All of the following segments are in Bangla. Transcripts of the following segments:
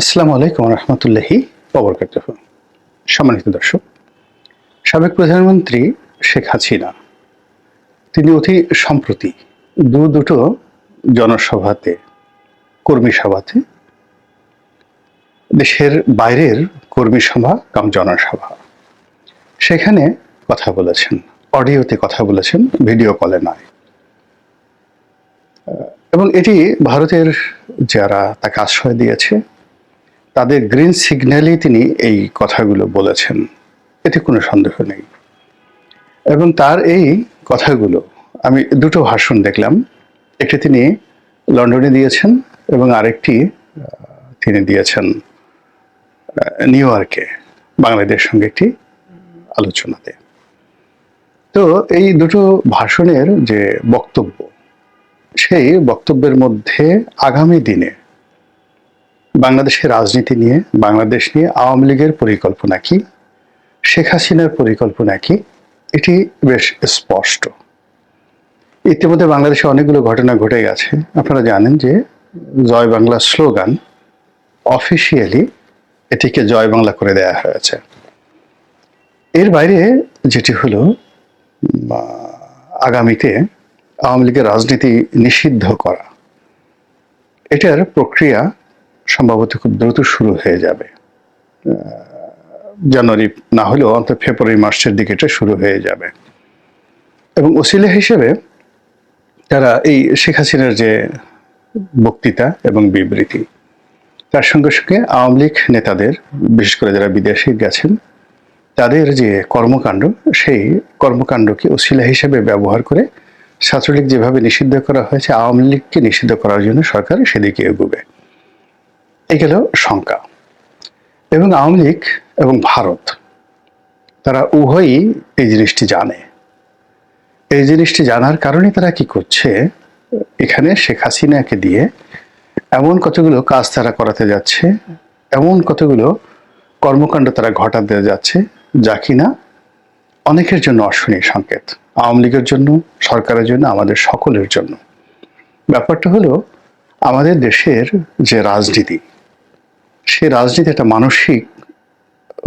আসসালামু আলাইকুম রহমতুল্লাহি ববরকাত সম্মানিত দর্শক, সাবেক প্রধানমন্ত্রী শেখ হাসিনা, তিনি অতি সম্প্রতি দু দুটো জনসভাতে, কর্মী সভাতে, দেশের বাইরের কর্মী সভা কাম জনসভা, সেখানে কথা বলেছেন, অডিওতে কথা বলেছেন, ভিডিও কলে নয়। এবং এটি ভারতের যারা তাকে আশ্রয় দিয়েছে তাদের গ্রিন সিগন্যালই তিনি এই কথাগুলো বলেছেন। এতে কোনো সন্দেহ নেই। এবং তার এই কথাগুলো, আমি দুটো ভাষণ দেখলাম। একটি তিনি লন্ডনে দিয়েছেন এবং আরেকটি তিনি দিয়েছেন নিউ ইয়র্কে, বাংলাদেশের সঙ্গে একটি আলোচনাতে। তো এই দুটো ভাষণের যে বক্তব্য, সেই বক্তব্যের মধ্যে আগামী দিনে বাংলাদেশের রাজনীতি নিয়ে, বাংলাদেশ নিয়ে আওয়ামী লীগের পরিকল্পনা কি, শেখ হাসিনার পরিকল্পনা কি, এটি বেশ স্পষ্ট। ইতিমধ্যে বাংলাদেশে অনেকগুলো ঘটনা ঘটে গেছে। আপনারা জানেন যে জয় বাংলা স্লোগান অফিসিয়ালি এটিকে জয় বাংলা করে দেয়া হয়েছে। এর বাইরে যেটি হলো আগামীতে আওয়ামী লীগের রাজনীতি নিষিদ্ধ করা। এটার প্রক্রিয়া সম্ভবত খুব দ্রুত শুরু হয়ে যাবে। জানুয়ারি না হলেও অন্তত ফেব্রুয়ারি মাসের দিকে এটা শুরু হয়ে যাবে। এবং ওসিলা হিসেবে তারা এই শেখ হাসিনার যে বক্তৃতা এবং বিবৃতি, তার সঙ্গে সঙ্গে আওয়ামী লীগ নেতাদের, বিশেষ করে যারা বিদেশে গেছেন, তাদের যে কর্মকাণ্ড, সেই কর্মকাণ্ডকে ওসিলা হিসেবে ব্যবহার করে ছাত্রলীগ যেভাবে নিষিদ্ধ করা হয়েছে, আওয়ামী লীগকে নিষিদ্ধ করার জন্য সরকার সেদিকে এগোবে। এই গেল শঙ্কা এবং আওয়ামী লীগ এবং ভারত, তারা উভয়ই এই জিনিসটি জানে। এই জিনিসটি জানার কারণে তারা কি করছে, এখানে শেখ হাসিনাকে দিয়ে এমন কতগুলো কাজ তারা করাতে যাচ্ছে, এমন কতগুলো কর্মকাণ্ড তারা ঘটাতে যাচ্ছে, যা কিনা অনেকের জন্য অশনি সংকেত। আওয়ামী লীগের জন্য, সরকারের জন্য, আমাদের সকলের জন্য। ব্যাপারটা হলো, আমাদের দেশের যে রাজনীতি সে রাজনীতি একটা মানসিক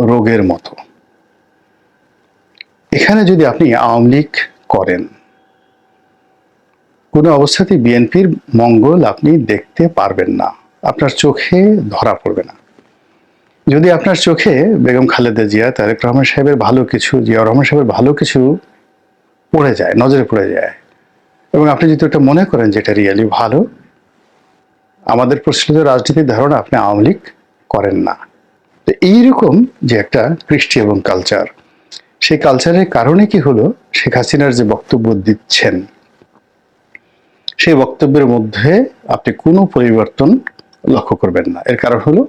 রোগের মতো। এখানে যদি আপনি আওয়ামী লীগ করেন, কোনো অবস্থাতেই বিএনপির মঙ্গল আপনি দেখতে পারবেন না। আপনার চোখে ধরা পড়বে না। যদি আপনার চোখে বেগম খালেদা জিয়া, তারেক রহমান সাহেবের ভালো কিছু জিয়া রহমান সাহেবের ভালো কিছু পড়ে যায়, নজরে পড়ে যায়, এবং আপনি যদি ওটা মনে করেন যে এটা রিয়েলি ভালো, আমাদের প্রচলিত রাজনীতির ধারণা আপনি আওয়ামী লীগ করেন না। তো এইরকম যে একটা কৃষ্টি এবং কালচার সেই কালচারের কারণে কি হলো? শেখ হাসিনার যে বক্তব্য দিচ্ছেন, সেই বক্তব্যের মধ্যে আপনি কোনো পরিবর্তন লক্ষ্য করবেন না। এর কারণ হলো,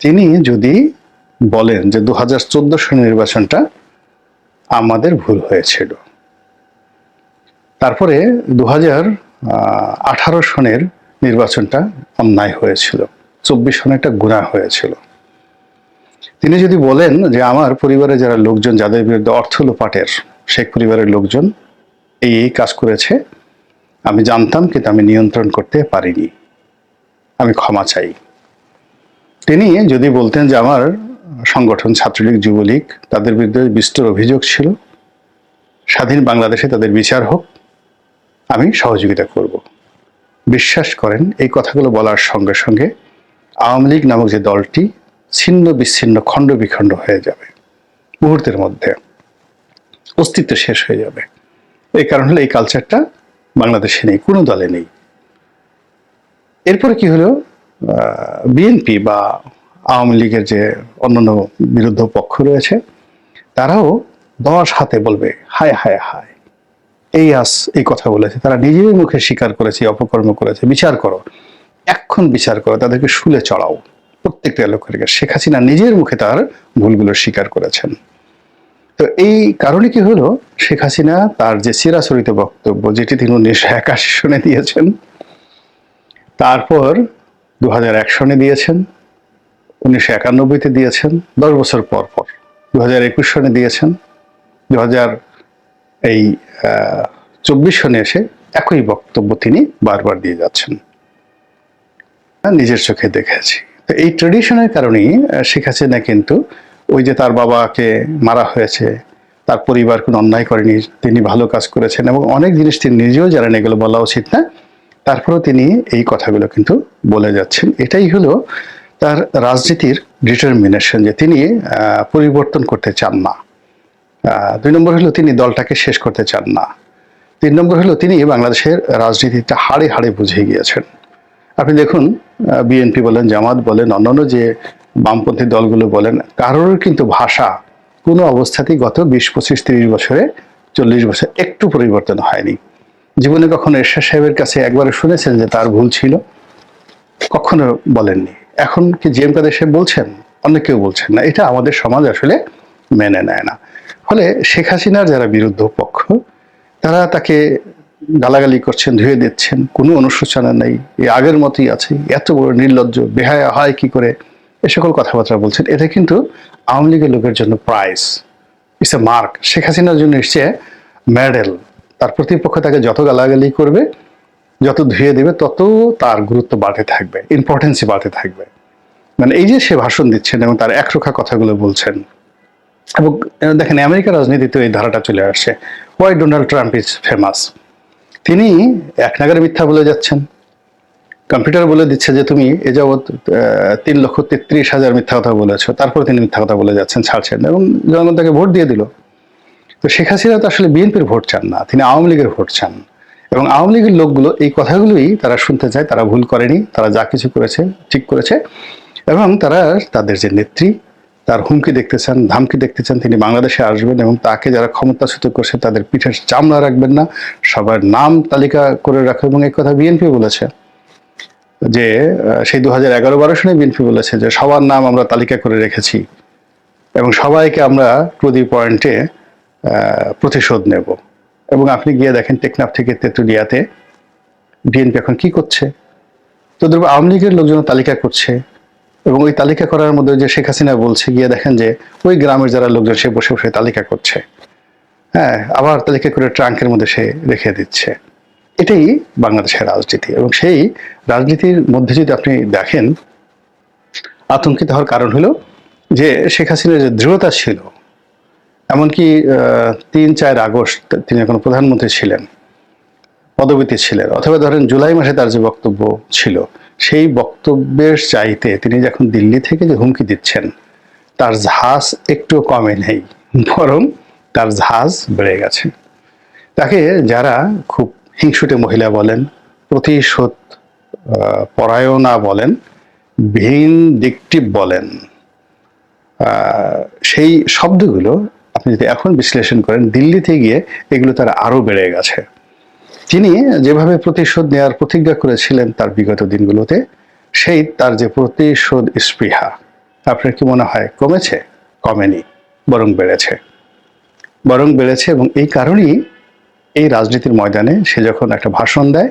তিনি যদি বলেন যে দু হাজার চোদ্দ সনের নির্বাচনটা আমাদের ভুল হয়েছিল, তারপরে দু হাজার আঠারো সনের নির্বাচনটা অন্যায় হয়েছিল। চব্বিশ সনে একটা গুণা হয়েছিল। তিনি যদি বলেন যে আমার পরিবারে যারা লোকজন, যাদের বিরুদ্ধে অর্থ লোপাটের শেখ পরিবারের লোকজন এই এই কাজ করেছে, আমি জানতাম কিন্তু আমি নিয়ন্ত্রণ করতে পারিনি। আমি ক্ষমা চাই। তিনি যদি বলতেন যে আমার সংগঠন ছাত্রলীগ, যুবলীগ, তাদের বিরুদ্ধে বিস্তর অভিযোগ ছিল, স্বাধীন বাংলাদেশে তাদের বিচার হোক, আমি সহযোগিতা করব। বিশ্বাস করেন, এই কথাগুলো বলার সঙ্গে সঙ্গে আওয়ামী লীগ নামক যে দলটি ছিন্ন বিচ্ছিন্ন, খণ্ড বিখণ্ড হয়ে যাবে মুহূর্তের মধ্যে। অস্তিত্ব শেষ হয়ে যাবে। এই কারণ হলো এই কালচারটা বাংলাদেশে নেই, কোনো দলে নেই। এরপরে কি হলো? বিএনপি বা আওয়ামী লীগের যে অন্যান্য বিরুদ্ধ পক্ষ রয়েছে, তারাও দশ হাতে বলবে, হায় হায় হায়। এই আস, এই কথা বলেছে। তারা নিজের মুখে স্বীকার করেছে, অপকর্ম করেছে। বিচার করো। এখন বিচার করো, তাদেরকে শুলে চড়াও। প্রত্যেকটা লোকের শেখ হাসিনা নিজের মুখে তার ভুলগুলো স্বীকার করেছেন। তো এই কারণে কি হলো? শেখ হাসিনা তার যে চিরাচরিত বক্তব্য, যেটি তিনি উনিশশো একাশি সনে দিয়েছেন, তারপর দু হাজার এক সনে দিয়েছেন, উনিশশো একানব্বইতে দিয়েছেন, দশ বছর পর পর দু হাজার একুশ সনে দিয়েছেন দু হাজার এই চব্বিশ সনে এসে একই বক্তব্য তিনি বারবার দিয়ে যাচ্ছেন। নিজের চোখে দেখেছি। তো এই ট্রেডিশনের কারণেই শেখ হাসিনা কিন্তু ওই যে তার বাবাকে মারা হয়েছে, তার পরিবার কোনো অন্যায় করেনি, তিনি ভালো কাজ করেছেন এবং অনেক জিনিস তিনি নিজেও জানেন, এগুলো বলা উচিত না। তারপরেও তিনি এই কথাগুলো কিন্তু বলে যাচ্ছেন। এটাই হলো তার রাজনীতির ডিটারমিনেশন যে তিনি পরিবর্তন করতে চান না। দুই নম্বর হলো তিনি দলটাকে শেষ করতে চান না। তিন নম্বর হলো তিনি বাংলাদেশের রাজনীতিটা হাড়ে হাড়ে বুঝে গিয়েছেন। আপনি দেখুন বিএনপি বলেন, জামাত বলেন, অন্যান্য যে বামপন্থী দলগুলো বলেন, কারোর কিন্তু ভাষা কোনো অবস্থাতেই গত বিশ, পঁচিশ, তিরিশ বছরে, চল্লিশ বছর একটু পরিবর্তন হয়নি। জীবনে কখনো এরশাদ সাহেবের কাছে একবার শুনেছেন যে তার ভুল ছিল? কখনো বলেননি। এখন কি জি এম কাদের সাহেব বলছেন? অনেক কেউ বলছেন না। এটা আমাদের সমাজ আসলে মেনে নেয় না। ফলে শেখ হাসিনার যারা বিরুদ্ধ পক্ষ, তারা তাকে গালাগালি করছেন, ধুয়ে দিচ্ছেন, কোনো অনুশোচনা নেই এই আগের মতোই আছে, এত বড় নির্লজ্জ, বেহায়া হয় কি করে? এ সকল কথাবার্তা বলছেন। এটা কিন্তু আওয়ামী লীগের লোকের জন্য prize it's a mark Sheikh হাসিনার জন্য এসছে মেডেল তার প্রতিপক্ষ তাকে যত গালাগালি করবে, যত ধুয়ে দেবে, তত তার গুরুত্ব বাড়তে থাকবে ইম্পর্টেন্সই বাড়তে থাকবে। মানে এই যে সে ভাষণ দিচ্ছেন এবং তার একরোখা কথাগুলো বলছেন, এবং দেখেন আমেরিকার রাজনীতিতে এই ধারাটা চলে আসছে। Why Donald Trump is famous তিনি এক নাগারে মিথ্যা বলে যাচ্ছেন। কম্পিউটার বলে দিচ্ছে যে তুমি এ যাবৎ তিন লক্ষ তেত্রিশ হাজার মিথ্যা কথা বলেছ। তারপর তিনি মিথ্যা কথা বলে যাচ্ছেন, ছাড়ছেন এবং জনগণ তাকে ভোট দিয়ে দিল। তো শেখ হাসিনা তো আসলে বিএনপির ভোট চান না, তিনি আওয়ামী লীগের ভোট চান। এবং আওয়ামী লীগের লোকগুলো এই কথাগুলোই তারা শুনতে চায়, তারা ভুল করেনি, তারা যা কিছু করেছে, ঠিক করেছে। এবং তারা তাদের যে নেত্রী তার হুমকি দেখতে চান, ধামকি দেখতে চান, তিনি বাংলাদেশে আসবেন এবং তাকে যারা ক্ষমতাচ্যুত করছে তাদের পিঠের চামড়া রাখবেন না, সবার নাম তালিকা করে রাখবে এবং এই কথা বিএনপি বলেছে যে সেই দু হাজার এগারো বারো সনে বিএনপি বলেছে যে, সবার নাম আমরা তালিকা করে রেখেছি এবং সবাইকে আমরা প্রতি পয়েন্টে প্রতিশোধ নেব। এবং আপনি গিয়ে দেখেন টেকনাফ থেকে তেঁতুলিয়াতে বিএনপি এখন কি করছে? তো আওয়ামী লীগের লোকজন তালিকা করছে। এবং ওই তালিকা করার মধ্যে যে শেখ হাসিনা বলছে, গিয়ে দেখেন যে ওই গ্রামের যারা লোকজন সে বসে বসে তালিকা করছে। হ্যাঁ আবার তালিকা করে ট্রাঙ্কের মধ্যে সে রেখে দিচ্ছে। এটাই বাংলাদেশের রাজনীতি এবং সেই রাজনীতির মধ্যে যদি আপনি দেখেন, আতঙ্কিত হওয়ার কারণ হলো যে শেখ হাসিনার যে দৃঢ়তা ছিল, এমনকি তিন, চার আগস্ট তিনি এখন প্রধানমন্ত্রী ছিলেন পদবীতে ছিলেন, অথবা ধরেন জুলাই মাসে তার যে বক্তব্য ছিল সেই বক্তব্যের চাইতে তিনি যখন দিল্লি থেকে যে হুমকি দিচ্ছেন, তার ঝাঁজ একটু কমে নেই, বরং তার ঝাঁজ বেড়ে গেছে। তাকে যারা খুব হিংসুটে মহিলা বলেন, প্রতিশোধ পরায়ণা বলেন, ভিন ভিনডিকটিভ বলেন সেই শব্দগুলো আপনি যদি এখন বিশ্লেষণ করেন, দিল্লিতে গিয়ে এগুলো তার আরও বেড়ে গেছে। তিনি যেভাবে প্রতিশোধ নেওয়ার প্রতিজ্ঞা করেছিলেন তার বিগত দিনগুলোতে, সেই তার যে প্রতিশোধ স্পৃহা, আপনার কি মনে হয় কমেছে? কমেনি, বরং বেড়েছে। বরং বেড়েছে এবং এই কারণেই এই রাজনীতির ময়দানে সে যখন একটা ভাষণ দেয়,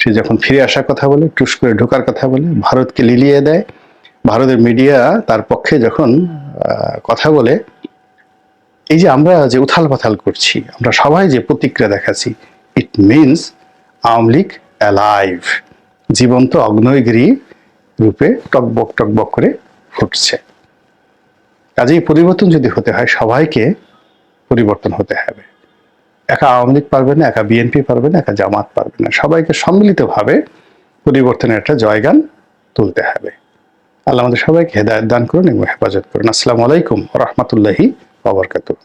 সে যখন ফিরে আসার কথা বলে, টুস করে ঢোকার কথা বলে, ভারতকে লিলিয়ে দেয়, ভারতের মিডিয়া তার পক্ষে যখন কথা বলে, এই যে আমরা যে উথাল পাথাল করছি, আমরা সবাই যে প্রতিক্রিয়া দেখাচ্ছি it means Awami League alive জীবন্ত অগ্নয়গিরি রূপে টকবক টকবক করে ফুটছে কাজেই পরিবর্তন যদি হতে হয়, সবাইকে পরিবর্তন হতে হবে। একা আওয়ামী লীগ পারবে না, একা বিএনপি পারবে না, একা জামাত পারবে না। সবাইকে সম্মিলিতভাবে পরিবর্তনের একটা জয়গান তুলতে হবে। আল্লাহ আমাদের সবাইকে হেদায়ত দান করুন এবং হেফাজত করুন। আসসালামু আলাইকুম রহমতুল্লাহি ওবরকাতুহ